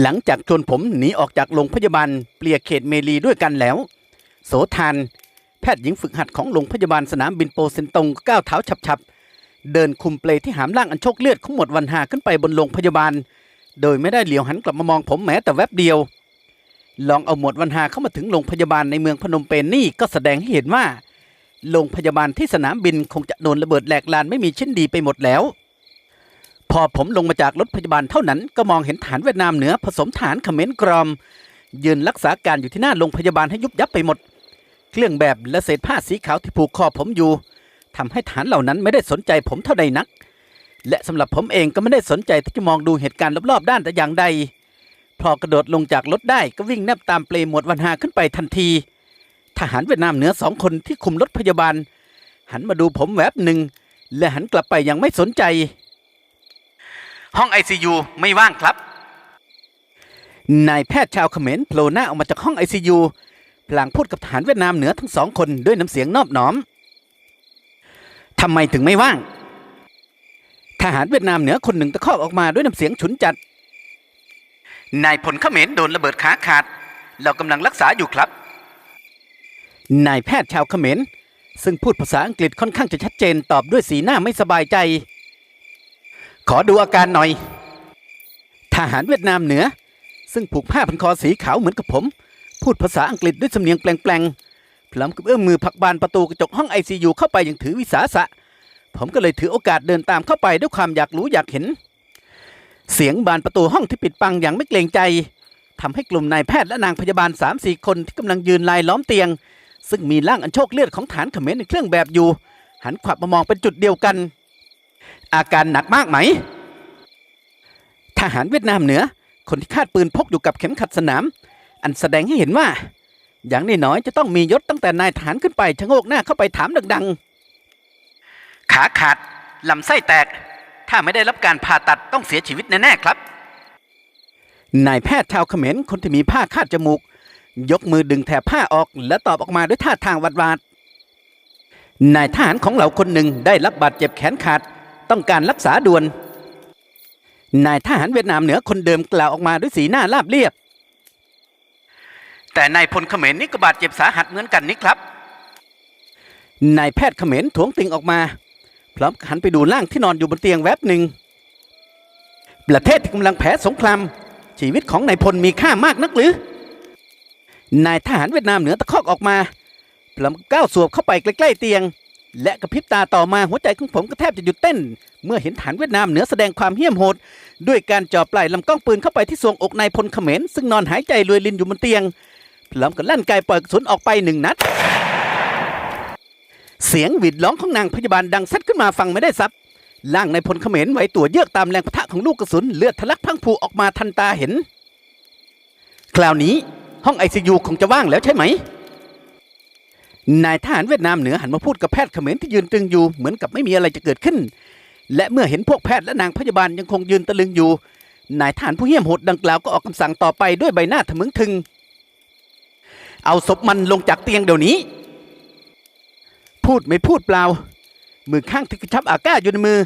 หลังจากชวนผมหนีออกจากโรงพยาบาลเปลียเขตเมลีด้วยกันแล้ว โสทานแพทย์หญิงฝึกหัดของโรงพยาบาลสนามบินโปเซนตงก็ก้าวเท้าฉับๆ เดินคุมเปลที่หามล่างอันโชคเลือดของหมดวันหาขึ้นไปบนโรงพยาบาล โดยไม่ได้เหลียวหันกลับมามองผมแม้แต่แวบเดียว ลองเอาหมดวันหาเข้ามาถึงโรงพยาบาลในเมืองพนมเปญนี่ก็แสดงให้เห็นว่าโรงพยาบาลที่สนามบินคงจะโดนระเบิดแหลกลานไม่มีชิ้นดีไปหมดแล้ว พอผมลงมาจากรถพยาบาลเท่านั้นก็มองเห็นฐานเวียดนามเหนือผสมฐานเขมรกรอม ยืนรักษาการอยู่ที่หน้าโรงพยาบาลให้ยุบยับไปหมด เครื่องแบบและเศษผ้าสีขาวที่ผูกคอผมอยู่ทำให้ฐานเหล่านั้นไม่ได้สนใจผมเท่าใดนัก และสำหรับผมเองก็ไม่ได้สนใจที่จะมองดูเหตุการณ์รอบๆด้านแต่อย่างใด พอกระโดดลงจากรถได้ก็วิ่งแนบตามเปลหมวดวันหาขึ้นไปทันที ทหารเวียดนามเหนือสองคนที่คุมรถพยาบาล หันมาดูผมแวบหนึ่งและหันกลับไปอย่างไม่สนใจ ห้องไอซียูไม่ว่างครับ นายแพทย์ชาวเขมรโผล่หน้าออกมาจากห้องไอซียูพลางพูดกับทหารเวียดนามเหนือทั้งสองคนด้วยน้ำเสียงนอบน้อมทำไมถึงไม่ว่าง ทหารเวียดนามเหนือคนหนึ่งตะคอกออกมาด้วยน้ำเสียงฉุนจัด นายพลเขมรโดนระเบิดขาขาด เรากำลังรักษาอยู่ครับ นายแพทย์ชาวเขมรซึ่งพูดภาษาอังกฤษค่อนข้างจะชัดเจนตอบด้วยสีหน้าไม่สบายใจ ขอดูอาการหน่อย ทหารเวียดนามเหนือ ซึ่งผูกผ้าพันคอสีขาวเหมือนกับผม พูดภาษาอังกฤษด้วยสำเนียงแปลงๆพร้อมกับเอื้อมมือผลักบานประตูกระจกห้องไอซียูเข้าไปอย่างถือวิสาสะ ผมก็เลยถือโอกาสเดินตามเข้าไปด้วยความอยากรู้อยากเห็น เสียงบานประตูห้องที่ปิดปังอย่างไม่เกรงใจทำให้กลุ่มนายแพทย์และนางพยาบาล3ามสี่คนที่กำลังยืนลายล้อมเตียง ซึ่งมีร่างอันโชคเลือดของฐานเขมรในเครื่องแบบอยู่ หันขวับมามองเป็นจุดเดียวกัน อาการหนักมากไหม ทหารเวียดนามเหนือ คนที่คาดปืนพกอยู่กับเข็มขัดสนาม อันแสดงให้เห็นว่า อย่างน้อยๆจะต้องมียศตั้งแต่นายทหารขึ้นไปชะโงกหน้าเข้าไปถามดัง ๆ ขาขาดลำไส้แตก ถ้าไม่ได้รับการผ่าตัดต้องเสียชีวิตแน่ ๆ ครับ นายแพทย์ชาวเขมรคนที่มีผ้าคาดจมูก ยกมือดึงแถบผ้าออก และตอบออกมาด้วยท่าทางหวาดหวาดนายทหารของเราคนหนึ่งได้รับบาดเจ็บแขนขาด ต้องการรักษาด่วน นายทหารเวียดนามเหนือคนเดิมกล่าวออกมาด้วยสีหน้าราบเรียบ แต่นายพลเขมรนี่ก็บาดเจ็บสาหัสเหมือนกันนี่ครับ นายแพทย์เขมรถวงติงออกมา พร้อมหันไปดูร่างที่นอนอยู่บนเตียงแวบหนึ่ง ประเทศที่กำลังแพ้สงคราม ชีวิตของนายพลมีค่ามากนักหรือ นายทหารเวียดนามเหนือตะคอกออกมาพร้อมก้าวสวบเข้าไปใกล้ๆเตียง และกระพริบตาต่อมาหัวใจของผมก็แทบจะหยุดเต้น เมื่อเห็นฐานเวียดนามเหนือแสดงความเหี้ยมโหด ด้วยการจ่อปลายลำกล้องปืนเข้าไปที่ทรวงอกนายพลเขมรซึ่งนอนหายใจรวยลินอยู่บนเตียงพร้อมกับลั่นไกปล่อยกระสุนออกไปหนึ่งนัด เสียงหวีดร้องของนางพยาบาลดังซัดขึ้นมาฟังไม่ได้ซับร่างนายพลเขมรไหวตัวเยือกตามแรงปะทะของลูกกระสุนเลือดทะลักพังพรูออกมาทันตาเห็น คราวนี้ห้องไอซียูคงจะว่างแล้วใช่ไหม นายทหารเวียดนามเหนือหันมาพูดกับแพทย์เขมรที่ยืนตึงอยู่เหมือนกับไม่มีอะไรจะเกิดขึ้น และเมื่อเห็นพวกแพทย์และนางพยาบาลยังคงยืนตะลึงอยู่ นายทหารผู้เหี้ยมโหดดังกล่าวก็ออกคำสั่งต่อไปด้วยใบหน้าทะมึงทึง เอาศพมันลงจากเตียงเดี๋ยวนี้ พูดไม่พูดเปล่า มือข้างที่กระชับอาก้าอยู่ในมือ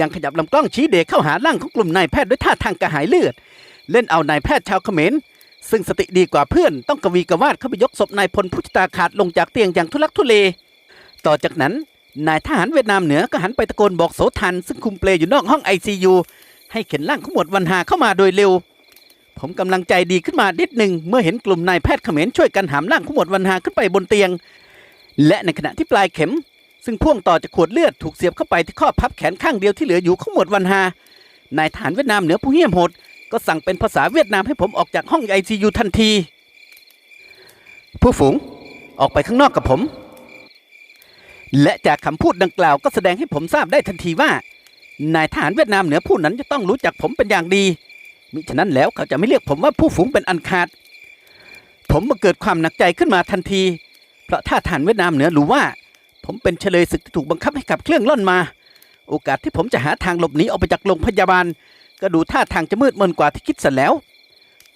ยังขยับลำกล้องชี้เด็กเข้าหาร่างของกลุ่มนายแพทย์ด้วยท่าทางกระหายเลือด เล่นเอานายแพทย์ชาวเขมร ซึ่งสติดีกว่าเพื่อนต้องกวีกวาดเข้าไปยกศพนายพลผู้ชตาขาดลงจากเตียงอย่างทุลักทุเล ต่อจากนั้นนายทหารเวียดนามเหนือก็หันไปตะโกนบอกโสทันซึ่งคุมเปลอยู่นอกห้องไอซียูให้เข็นร่างขมวดวันหาเข้ามาโดยเร็ว ผมกำลังใจดีขึ้นมานิดหนึ่งเมื่อเห็นกลุ่มนายแพทย์เขมรช่วยกันหามร่างขมวดวันหาขึ้นไปบนเตียง และในขณะที่ปลายเข็ม ซึ่งพ่วงต่อจากขวดเลือดถูกเสียบเข้าไปที่ข้อพับแขนข้างเดียวที่เหลืออยู่ขมวดวันหานายทหารเวียดนามเหนือผู้เหี้ยมโหด ก็สั่งเป็นภาษาเวียดนามให้ผมออกจากห้องไอซียูทันที ผู้ฝูงออกไปข้างนอกกับผม และจากคำพูดดังกล่าวก็แสดงให้ผมทราบได้ทันทีว่านายทหารเวียดนามเหนือผู้นั้นจะต้องรู้จักผมเป็นอย่างดี มิฉะนั้นแล้วเขาจะไม่เรียกผมว่าผู้ฝูงเป็นอันขาด ผมมาเกิดความหนักใจขึ้นมาทันที เพราะถ้าทหารเวียดนามเหนือรู้ว่า ผมเป็นเฉลยศึกที่ถูกบังคับให้ขับเครื่องล่อนมา โอกาสที่ผมจะหาทางหลบหนีออกไปจากโรงพยาบาล ก็ดูท่าทางจะมืดมนกว่าที่คิดเสียแล้ว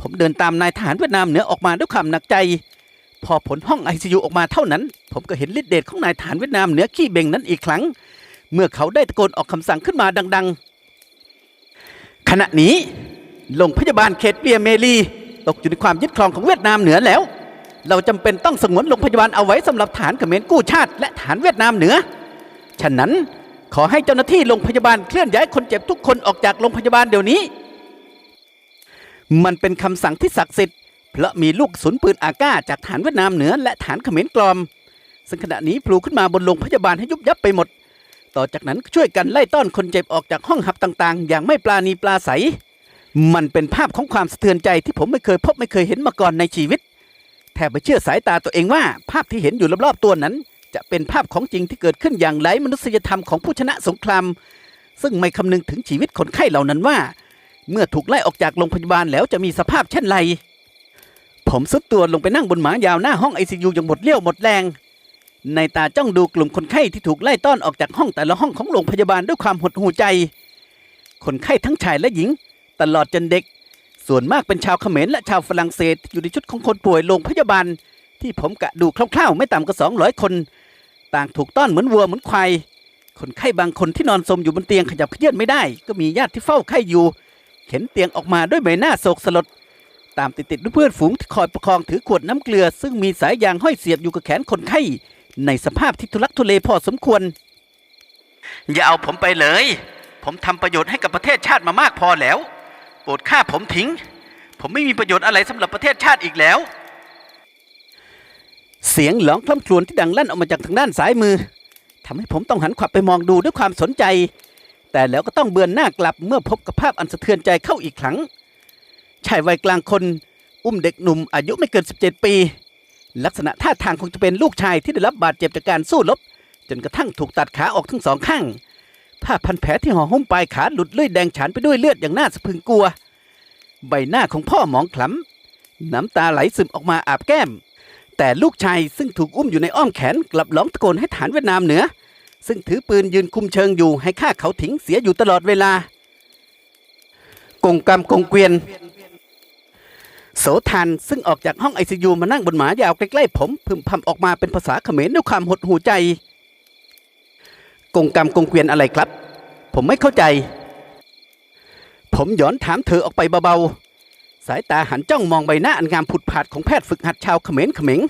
ผมเดินตามนายทหารเวียดนามเหนือออกมาด้วยความหนักใจ พอผลห้องไอซียูออกมาเท่านั้น ผมก็เห็นฤทธิ์เดชของนายทหารเวียดนามเหนือขี้เบ่งนั้นอีกครั้ง เมื่อเขาได้ตะโกนออกคำสั่งขึ้นมาดัง ๆ ขณะนี้โรงพยาบาลเขตเปียเมลี ตกอยู่ในความยึดครองของเวียดนามเหนือแล้ว เราจำเป็นต้องสงวนโรงพยาบาลเอาไว้สำหรับฐานเขมรกู้ชาติ และฐานเวียดนามเหนือ ฉะนั้น ขอให้เจ้าหน้าที่โรงพยาบาลเคลื่อนย้ายคนเจ็บทุกคนออกจากโรงพยาบาลเดี๋ยวนี้ มันเป็นคำสั่งที่ศักดิ์สิทธิ์เพราะมีลูกกระสุนปืนอาก้าจากฐานเวียดนามเหนือและฐานเขมรกลอม ซึ่งขณะนี้พลูขึ้นมาบนโรงพยาบาลให้ยุบยับไปหมด ต่อจากนั้นช่วยกันไล่ต้อนคนเจ็บออกจากห้องหับต่างๆ อย่างไม่ปลาณีปลาใส มันเป็นภาพของความสะเทือนใจที่ผมไม่เคยพบไม่เคยเห็นมาก่อนในชีวิต แทบไม่เชื่อสายตาตัวเองว่าภาพที่เห็นอยู่รอบๆตัวนั้น จะเป็นภาพของจริงที่เกิดขึ้นอย่างไร้มนุษยธรรมของผู้ชนะสงคราม ซึ่งไม่คำนึงถึงชีวิตคนไข้เหล่านั้นว่า เมื่อถูกไล่ออกจากโรงพยาบาลแล้วจะมีสภาพเช่นไรผมซุดตัวลงไปนั่งบนหมายาวหน้าห้องไอซียูอย่างหมดเลี้ยวหมดแรง ในตาจ้องดูกลุ่มคนไข้ที่ถูกไล่ต้อนออกจากห้องแต่ละห้องของโรงพยาบาลด้วยความหดหู่ใจ คนไข้ทั้งชายและหญิง ตลอดจนเด็ก ส่วนมากเป็นชาวเขมรและชาวฝรั่งเศสอยู่ในชุดของคนป่วยโรงพยาบาล ที่ผมกะดูคร่าวๆ ไม่ต่ำกว่า200คน ต่างถูกต้อนเหมือนวัวเหมือนควายคนไข้บางคนที่นอนสมอยู่บนเตียงขยับเขยื้อนไม่ได้ ก็มีญาติที่เฝ้าไข้อยู่ เข็นเตียงออกมาด้วยใบหน้าโศกสลด ตามติดๆด้วยเพื่อนฝูงที่คอยประคองถือขวดน้ำเกลือ ซึ่งมีสายยางห้อยเสียบอยู่กับแขนคนไข้ ในสภาพที่ทุลักทุเลพอสมควร อย่าเอาผมไปเลย ผมทำประโยชน์ให้กับประเทศชาติมามากพอแล้วโปรดฆ่าผมทิ้ง ผมไม่มีประโยชน์อะไรสำหรับประเทศชาติอีกแล้ว เสียงหลองคล่ำครวญที่ดังลั่นออกมาจากทางด้านซ้ายมือทำให้ผมต้องหันขวับไปมองดูด้วยความสนใจ แต่แล้วก็ต้องเบือนหน้ากลับเมื่อพบกับภาพอันสะเทือนใจเข้าอีกครั้งชายวัยกลางคน อุ้มเด็กหนุ่มอายุไม่เกิน 17 ปี ลักษณะท่าทางคงจะเป็นลูกชายที่ได้รับบาดเจ็บจากการสู้รบจนกระทั่งถูกตัดขาออกทั้งสองข้างผ้าพันแผลที่ห่อหุ้มปลายขาหลุดเลื่อยแดงฉานไปด้วยเลือดอย่างน่าสะพึงกลัว ใบหน้าของพ่อหมองคล้ำน้ำตาไหลซึมออกมาอาบแก้ม แต่ลูกชายซึ่งถูกอุ้มอยู่ในอ้อมแขนกลับร้องตะโกนให้ฐานเวียดนามเหนือ ซึ่งถือปืนยืนคุมเชิงอยู่ให้ฆ่าเขาถิงเสียอยู่ตลอดเวลากงกรรมกงเกวียน โสทันซึ่งออกจากห้องไอซียูมานั่งบนหมายาวใกล้ๆผมพึมพำออกมาเป็นภาษาเขมรด้วยความหดหูใจกงกรรมกงเกวียนอะไรครับ ผมไม่เข้าใจ ผมย้อนถามเธอออกไปเบาๆ สายตาหันจ้องมองใบหน้าอันงามผุดผาดของแพทย์ฝึกหัดชาวเขมรเขมง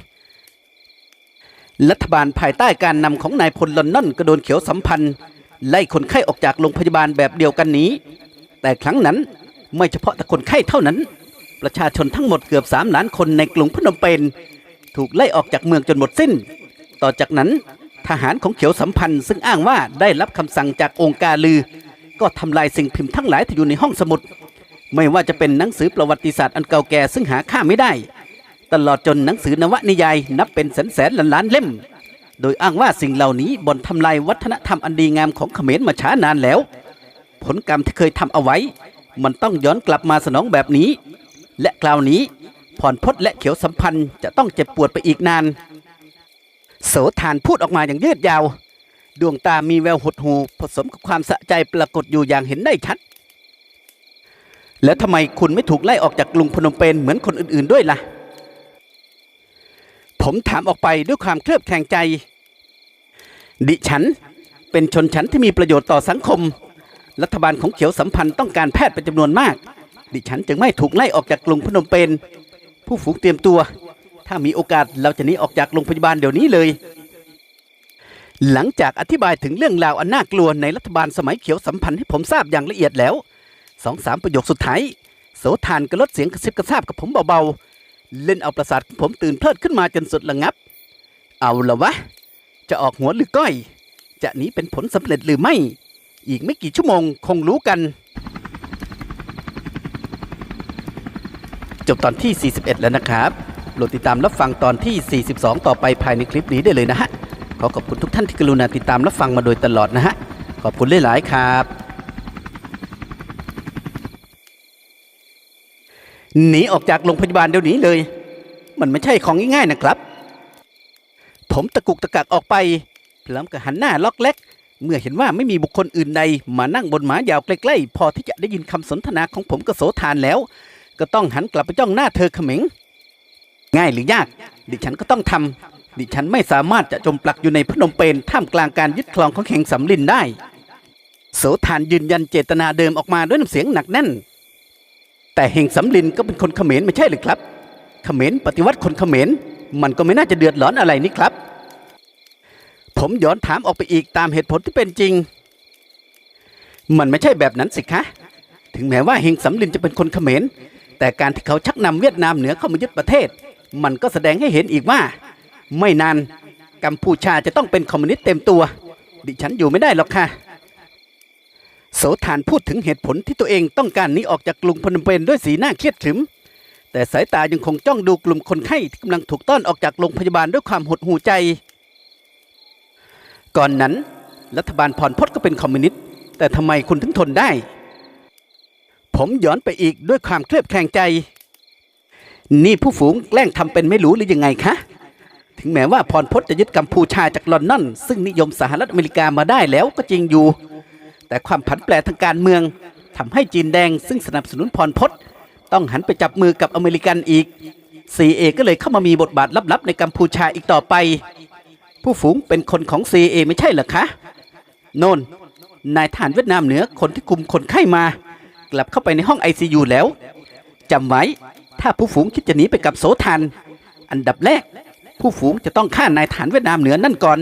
รัฐบาลภายใต้การนำของนายพลลอนนอนกระโดนเขียวสัมพันธ์ไล่คนไข้ออกจากโรงพยาบาลแบบเดียวกันนี้ แต่ครั้งนั้นไม่เฉพาะแต่คนไข้เท่านั้น ประชาชนทั้งหมดเกือบ3ล้านคนในกรุงพนมเปญถูกไล่ออกจากเมืองจนหมดสิ้น ต่อจากนั้นทหารของเขียวสัมพันธ์ซึ่งอ้างว่าได้รับคำสั่งจากองค์การลือ ก็ทำลายสิ่งพิมพ์ทั้งหลายที่อยู่ในห้องสมุด ไม่ว่าจะเป็นหนังสือประวัติศาสตร์อันเก่าแก่ซึ่งหาค่าไม่ได้ ตลอดจนหนังสือนวนิยายนับเป็นแสนแสนล้านล้านเล่ม โดยอ้างว่าสิ่งเหล่านี้บ่นทำลายวัฒนธรรมอันดีงามของเขมรมาช้านานแล้ว ผลกรรมที่เคยทำเอาไว้ มันต้องย้อนกลับมาสนองแบบนี้ และคราวนี้ผ่อนพดและเขียวสัมพันธ์จะต้องเจ็บปวดไปอีกนาน โสทานพูดออกมาอย่างยืดยาว ดวงตามีแววหดหูผสมกับความสะใจปรากฏอยู่อย่างเห็นได้ชัด แล้วทำไมคุณไม่ถูกไล่ออกจากกรุงพนมเปญเหมือนคนอื่นๆด้วยล่ะ ผมถามออกไปด้วยความเคลือบแคลงใจ ดิฉันเป็นชนชั้นที่มีประโยชน์ต่อสังคม รัฐบาลของเขียวสัมพันธ์ต้องการแพทย์เป็นจำนวนมาก ดิฉันจึงไม่ถูกไล่ออกจากกรุงพนมเปญผู้ฝูงเตรียมตัว ถ้ามีโอกาสเราจะหนีออกจากโรงพยาบาลเดี๋ยวนี้เลย หลังจากอธิบายถึงเรื่องราวอันน่ากลัวในรัฐบาลสมัยเขียวสัมพันธ์ให้ผมทราบอย่างละเอียดแล้ว สองสามประโยคสุดท้าย โสทานก็ลดเสียงกระซิบกระซาบกับผมเบาๆ เล่นเอาประสาทของผมตื่นเพลิดขึ้นมาจนสุดระงับ เอาละวะ จะออกหัวหรือก้อย จะหนีเป็นผลสำเร็จหรือไม่ อีกไม่กี่ชั่วโมงคงรู้กัน จบตอนที่ 41 แล้วนะครับโปรดติดตามรับฟังตอนที่ 42 ต่อไปภายในคลิปนี้ได้เลยนะฮะ ขอขอบคุณทุกท่านที่กรุณาติดตามรับฟังมาโดยตลอดนะฮะ ขอบคุณหลายๆครับ หนีออกจากโรงพยาบาลเดี๋ยวนี้เลย มันไม่ใช่ของง่ายๆนะครับ ผมตะกุกตะกักออกไปพร้อมกับหันหน้าล็อกเล็ก เมื่อเห็นว่าไม่มีบุคคลอื่นใด มานั่งบนหมายาวใกล้ๆพอที่จะได้ยินคำสนทนาของผมกับโสทานแล้ว ก็ต้องหันกลับไปจ้องหน้าเธอเขม็งง่ายหรือยาก ดิฉันก็ต้องทำดิฉันไม่สามารถจะจมปลักอยู่ในพนมเปญท่ามกลางการยึดครองของแห่งสำลินได้ โสทานยืนยันเจตนาเดิมออกมาด้วยน้ำเสียงหนักแน่น แต่เฮงสำลินก็เป็นคนเขมรไม่ใช่หรือครับ เขมรปฏิวัติคนเขมรมันก็ไม่น่าจะเดือดร้อนอะไรนี่ครับ ผมย้อนถามออกไปอีกตามเหตุผลที่เป็นจริง มันไม่ใช่แบบนั้นสิคะ ถึงแม้ว่าเฮงสำลินจะเป็นคนเขมรแต่การที่เขาชักนำเวียดนามเหนือเข้ามายึดประเทศ มันก็แสดงให้เห็นอีกว่า ไม่นานกัมพูชาจะต้องเป็นคอมมิวนิสต์เต็มตัว ดิฉันอยู่ไม่ได้หรอกค่ะ โสธานพูดถึงเหตุผลที่ตัวเองต้องการหนีออกจากกรุงพนมเปญด้วยสีหน้าเครียดขรึม แต่สายตายังคงจ้องดูกลุ่มคนไข้ที่กำลังถูกต้อนออกจากโรงพยาบาลด้วยความหดหู่ใจ ก่อนนั้น รัฐบาลพรพศก็เป็นคอมมิวนิสต์แต่ทำไมคุณถึงทนได้ ผมย้อนไปอีกด้วยความเคลือบแคลงใจ นี่ผู้ฝูงแกล้งทำเป็นไม่รู้หรือยังไงคะถึงแม้ว่าพรพศจะยึดกัมพูชาจากลอนดอนซึ่งนิยมสหรัฐอเมริกามาได้แล้วก็จริงอยู่ แต่ความผันแปรทางการเมืองทำให้จีนแดงซึ่งสนับสนุนพรพศต้องหันไปจับมือกับอเมริกันอีก CIA ก็เลยเข้ามามีบทบาทลับๆ ในกัมพูชาอีกต่อไป ผู้ฝูงเป็นคนของ CIA ไม่ใช่เหรอคะโนนนายทหารเวียดนามเหนือคนที่คุมคนไข้มา กลับเข้าไปในห้อง ICU แล้วจำไว้ถ้าผู้ฝูงคิดจะหนีไปกับโสทันอันดับแรก ผู้ฝูงจะต้องฆ่านายทหารเวียดนามเหนือนั่นก่อน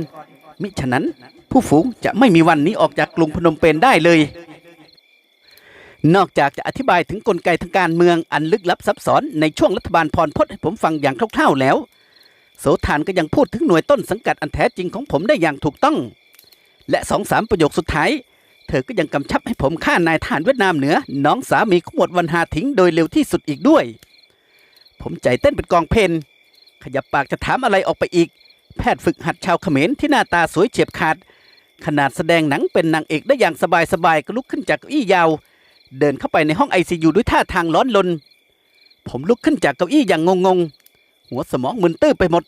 มิฉะนั้น ผู้ฝูงจะไม่มีวันนี้ออกจากกรุงพนมเปญได้เลย นอกจากจะอธิบายถึงกลไกทางการเมืองอันลึกลับซับซ้อนในช่วงรัฐบาลพรพศให้ผมฟังอย่างคร่าวๆแล้ว โสธานก็ยังพูดถึงหน่วยต้นสังกัดอันแท้จริงของผมได้อย่างถูกต้อง และสองสามประโยคสุดท้าย เธอก็ยังกำชับให้ผมฆ่านายทหารเวียดนามเหนือ น้องสามีของหมวดวันหาทิ้งโดยเร็วที่สุดอีกด้วย ผมใจเต้นเป็นกองเพลนขยับปากจะถามอะไรออกไปอีกแพทย์ฝึกหัดชาวเขมรที่หน้าตาสวยเฉียบขาด ขนาดแสดงหนังเป็นนางเอกได้อย่างสบายๆก็ลุกขึ้นจากเก้าอี้ยาว เดินเข้าไปในห้องไอซียูด้วยท่าทางร้อนลน ผมลุกขึ้นจากเก้าอี้อย่างงงๆ หัวสมองมึนตื้อไปหมด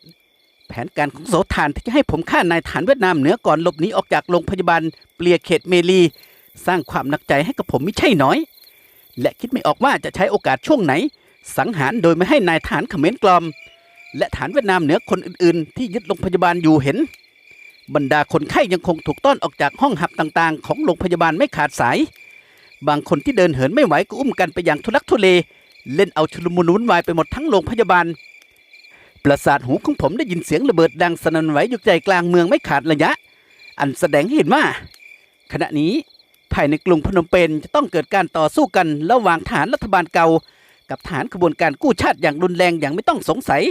แผนการของโสธานที่จะให้ผมฆ่านายฐานเวียดนามเหนือก่อนหลบหนีออกจากโรงพยาบาลเปลียเขตเมลี สร้างความหนักใจให้กับผมไม่ใช่น้อย และคิดไม่ออกว่าจะใช้โอกาสช่วงไหน สังหารโดยไม่ให้นายฐานเขมรกลอม และฐานเวียดนามเหนือคนอื่นๆ ที่ยึดโรงพยาบาลอยู่เห็น บรรดาคนไข้ยังคงถูกต้อนออกจากห้องหับต่างๆ ของโรงพยาบาลไม่ขาดสาย บางคนที่เดินเหินไม่ไหวก็อุ้มกันไปอย่างทุลักทุเล เล่นเอาชุลมุนวุ่นวายไปหมดทั้งโรงพยาบาล ประสาทหูของผมได้ยินเสียงระเบิดดังสนั่นไหวอยู่ใจกลางเมืองไม่ขาดระยะ อันแสดงให้เห็นว่า ขณะนี้ภายในกรุงพนมเปญจะต้องเกิดการต่อสู้กันระหว่างฐานรัฐบาลเก่า กับฐานขบวนการกู้ชาติอย่างรุนแรงอย่างไม่ต้องสงสัย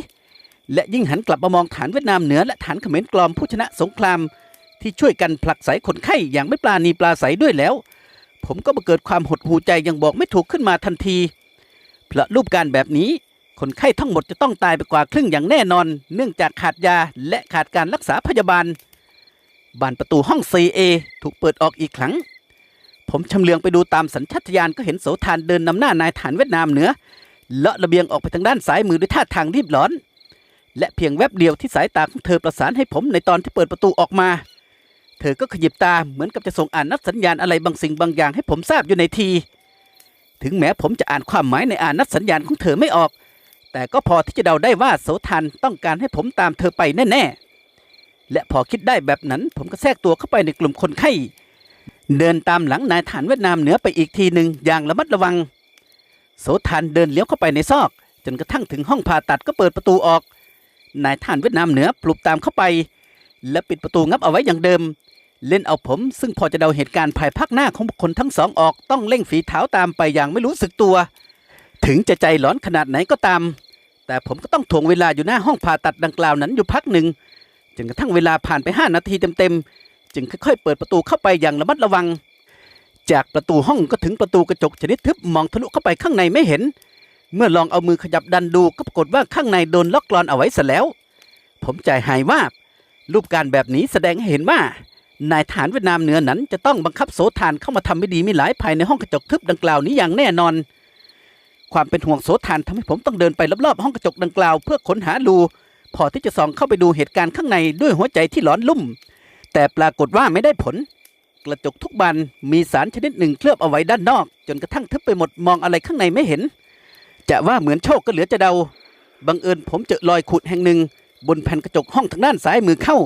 และยิ่งหันกลับมามองฐานเวียดนามเหนือและฐานเขมรกลอมผู้ชนะสงคราม ที่ช่วยกันผลักไสคนไข้อย่างไม่ปลาณีปลาใสด้วยแล้ว ผมก็มาเกิดความหดหูใจยังบอกไม่ถูกขึ้นมาทันที เพราะรูปการแบบนี้ คนไข้ทั้งหมดจะต้องตายไปกว่าครึ่งอย่างแน่นอน เนื่องจากขาดยาและขาดการรักษาพยาบาล บานประตูห้อง 4A ถูกเปิดออกอีกครั้ง ผมชำเลืองไปดูตามสัญชาตญาณก็เห็นโสธานเดินนำหน้านายฐานเวียดนามเหนือเลาะระเบียงออกไปทางด้านซ้ายมือด้วยท่าทางรีบร้อน และเพียงแวบเดียวที่สายตาของเธอประสานให้ผมในตอนที่เปิดประตูออกมา เธอก็ขยิบตาเหมือนกับจะส่งอ่านนัดสัญญาณอะไรบางสิ่งบางอย่างให้ผมทราบอยู่ในที ถึงแม้ผมจะอ่านความหมายในอ่านนัดสัญญาณของเธอไม่ออก แต่ก็พอที่จะเดาได้ว่าโสทันต้องการให้ผมตามเธอไปแน่ๆ และพอคิดได้แบบนั้นผมก็แทรกตัวเข้าไปในกลุ่มคนไข้ เดินตามหลังนายฐานเวียดนามเหนือไปอีกทีหนึ่งอย่างระมัดระวัง โสทันเดินเลี้ยวเข้าไปในซอก จนกระทั่งถึงห้องผ่าตัดก็เปิดประตูออก นายฐานเวียดนามเหนือปลุกตามเข้าไป และปิดประตูงับเอาไว้อย่างเดิม เล่นเอาผม ซึ่งพอจะเดาเหตุการณ์ภายภาคหน้าของบุคคลทั้งสองออกต้องเร่งฝีเท้าตามไปอย่างไม่รู้สึกตัว ถึงจะใจร้อนขนาดไหนก็ตาม แต่ผมก็ต้องถ่วงเวลาอยู่หน้าห้องผ่าตัดดังกล่าวนั้นอยู่พักหนึ่งจนกระทั่งเวลาผ่านไป 5 นาทีเต็มๆ จึงค่อยๆ เปิดประตูเข้าไปอย่างระมัดระวัง จากประตูห้องก็ถึงประตูกระจกชนิดทึบมองทะลุเข้าไปข้างในไม่เห็น เมื่อลองเอามือขยับดันดูก็ปรากฏว่าข้างในโดนล็อกกลอนเอาไว้ซะแล้ว ผมใจหายว่ารูปการแบบนี้แสดงให้เห็นว่า นายฐานเวียดนามเหนือนั้น จะต้องบังคับโสธานเข้ามาทำไม่ดีไม่หลายภายในห้องกระจกทึบดังกล่าวนี้อย่างแน่นอน ความเป็นห่วงโสธานทำให้ผมต้องเดินไปรอบๆห้องกระจกดังกล่าว เพื่อค้นหารูพอที่จะส่องเข้าไปดูเหตุการณ์ข้างในด้วยหัวใจที่ร้อนลุ่ม แต่ปรากฏว่าไม่ได้ผล กระจกทุกบานมีสารชนิดหนึ่งเคลือบเอาไว้ด้านนอก จนกระทั่งทึบไปหมดมองอะไรข้างในไม่เห็น จะว่าเหมือนโชคก็เหลือจะเดา บังเอิญผมเจอรอยขูดแห่งหนึ่ง บนแผ่นกระจกห้องทางด้านซ้ายมือเข้า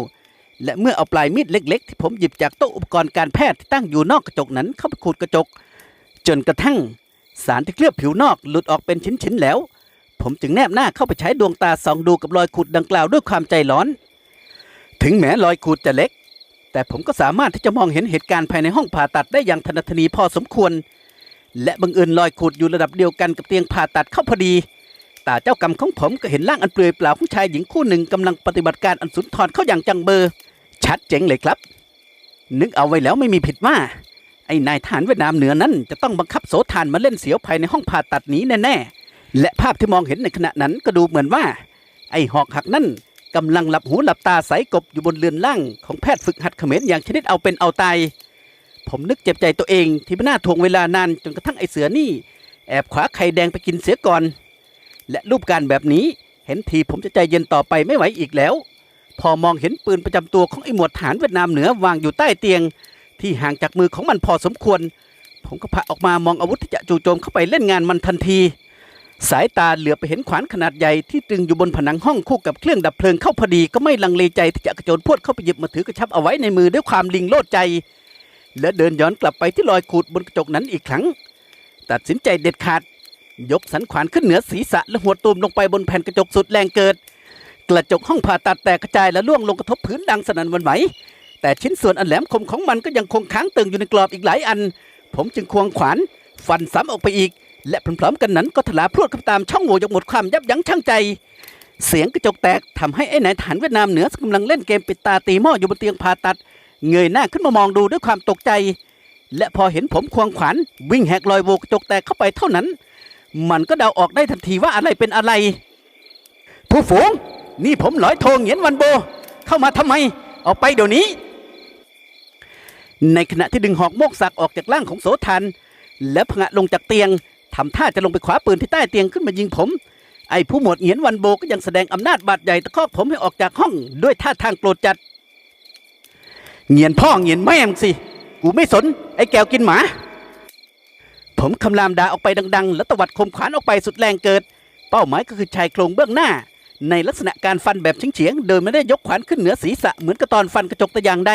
และเมื่อเอาปลายมีดเล็ก ๆ ที่ผมหยิบจากโต๊ะอุปกรณ์การแพทย์ที่ตั้งอยู่นอกกระจกนั้นเข้าไปขูดกระจก จนกระทั่ง สารที่เคลือบผิวนอกหลุดออกเป็นชิ้นๆแล้ว ผมจึงแนบหน้าเข้าไปใช้ดวงตาส่องดูกับรอยขูดดังกล่าวด้วยความใจร้อน ถึงแม้รอยขูดจะเล็ก แต่ผมก็สามารถที่จะมองเห็นเหตุการณ์ภายในห้องผ่าตัดได้อย่างทันทนีพอสมควร และบังเอิญรอยขูดอยู่ระดับเดียวกันกับเตียงผ่าตัดเข้าพอดี ตาเจ้ากรรมของผมก็เห็นร่างอันเปลือยเปล่าของชายหญิงคู่หนึ่งกำลังปฏิบัติการอันสุนทรเข้าอย่างจังเบอร์ ชัดเจ๋งเลยครับ นึกเอาไว้แล้วไม่มีผิดว่า ไอ้นายทหารเวียดนามเหนือนั้น จะต้องบังคับโสทานมาเล่นเสียวภายในห้องผ่าตัดนี้แน่ๆ และภาพที่มองเห็นในขณะนั้นก็ดูเหมือนว่า ไอ้หอกหักนั่นกำลังหลับหูหลับตาใสกบอยู่บนเรือนล่างของแพทย์ฝึกหัดเขมรอย่างชนิดเอาเป็นเอาตาย ผมนึกเจ็บใจตัวเอง ที่ไม่น่าทวงเวลานานจนกระทั่งไอเสือนี่ แอบขวาไข่แดงไปกินเสียก่อน และรูปการแบบนี้เห็นทีผมจะใจเย็นต่อไปไม่ไหวอีกแล้ว พอมองเห็นปืนประจำตัวของไอหมวดฐานเวียดนามเหนือวางอยู่ใต้เตียง ที่ห่างจากมือของมันพอสมควร ผมก็พะออกมามองอาวุธที่จะจู่โจมเข้าไปเล่นงานมันทันที สายตาเหลือไปเห็นขวานขนาดใหญ่ที่ตรึงอยู่บนผนังห้องคู่กับเครื่องดับเพลิงเข้าพอดีก็ไม่ลังเลใจที่จะกระโจนพวดเข้าไปหยิบมาถือกระชับเอาไว้ในมือด้วยความลิงโลดใจ และเดินย้อนกลับไปที่รอยขูดบนกระจกนั้นอีกครั้ง ตัดสินใจเด็ดขาด ยกสันขวานขึ้นเหนือศีรษะและหัวตูมลงไปบนแผ่นกระจกสุดแรงเกิด กระจกห้องผ่าตัดแตกกระจายและล่วงลงกระทบพื้นดังสนั่นวันไหวแต่ชิ้นส่วนอันแหลมคมของมันก็ยังคงค้างตึงอยู่ในกรอบอีกหลายอัน ผมจึงควงขวาน ฟันซ้ำออกไปอีก และพร้อมๆกันนั้นก็ถลาพรวดเข้าตามช่องโหว่อย่างหมดความยับยั้งชั่งใจ เสียงกระจกแตกทำให้ไอ้นายทหารเวียดนามเหนือกำลังเล่นเกมปิดตาตีหม้ออยู่บนเตียงผ่าตัด เงยหน้าขึ้นมามองดูด้วยความตกใจ และพอเห็นผมควงขวานวิ่งแหกรอยโหวกจกแตกเข้าไปเท่านั้น มันก็เดาออกได้ทันทีว่าอะไรเป็นอะไร ผู้ฝูง นี่ผมหลอยโทงเหงียนวันโบ เข้ามาทำไม ออกไปเดี๋ยวนี้ ในขณะที่ดึงหอกโมกศักดิ์ออกจากร่างของโสทัน และผงะลงจากเตียงทำท่าจะลงไปคว้าปืนที่ใต้เตียงขึ้นมายิงผมไอ้ผู้หมวดเหียนวันโบก็ยังแสดงอำนาจบาดใหญ่ตะคอกผมให้ออกจากห้องด้วยท่าทางโกรธจัด เหงียนพ่อเหงียนแม่สิ กูไม่สน ไอ้แก้วกินหมา ผมคำรามด่าออกไปดัง ๆ แล้วตวัดคมขวานออกไปสุดแรงเกิด เป้าหมายก็คือชายโครงเบื้องหน้า ในลักษณะการฟันแบบเฉียงๆ โดยไม่ได้ยกขวานขึ้นเหนือศีรษะเหมือนกับตอนฟันกระจกแต่อย่างใด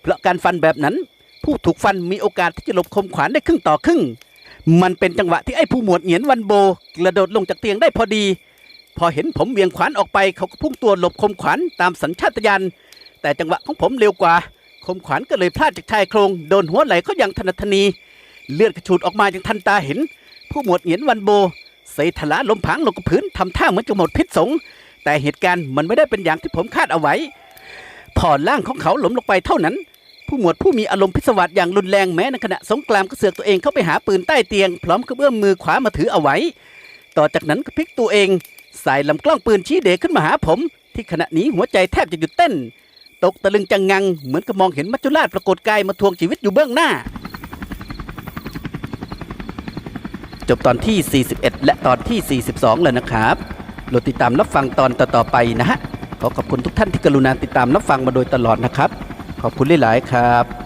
เพราะการฟันแบบนั้น ผู้ถูกฟันมีโอกาสที่จะหลบคมขวานได้ครึ่งต่อครึ่ง มันเป็นจังหวะที่ไอ้ผู้หมวดเหงียนวันโบกระโดดลงจากเตียงได้พอดี พอเห็นผมเวียงขวานออกไปเขาก็พุ่งตัวหลบคมขวานตามสัญชาตญาณ แต่จังหวะของผมเร็วกว่า คมขวานก็เลยพลาดจากชายโครง โดนหัวไหล่เขาอย่างถนัดทนี เลือดกระฉูดออกมาอย่างทันตาเห็น ผู้หมวดเหงียนวันโบเสยทลาลมผางลงกับพื้นทำท่าเหมือนจะหมดพิษสง แต่เหตุการณ์มันไม่ได้เป็นอย่างที่ผมคาดเอาไว้ พอร่างของเขาหล้มลงไปเท่านั้น ผู้หมวดผู้มีอารมณ์พิศวาสอย่างรุนแรงแม้ในขณะสงกรามก็เสือกตัวเองเข้าไปหาปืนใต้เตียง พร้อมกับเอื้อมมือขวามาถือเอาไว้ ต่อจากนั้นก็พลิกตัวเองใส่ลำกล้องปืนชี้เดขึ้นมาหาผม ที่ขณะนี้หัวใจแทบจะหยุดเต้น ตกตะลึงจังงัง เหมือนกับมองเห็นมัจจุราชปรากฏกายมาทวงชีวิตอยู่เบื้องหน้า จบตอนที่ 41 และตอนที่ 42เลยนะครับโปรดติดตามรับฟังตอนต่อๆไปนะฮะขอขอบคุณทุกท่านที่กรุณาติดตามรับฟังมาโดยตลอดนะครับ ขอบคุณหลายๆครับ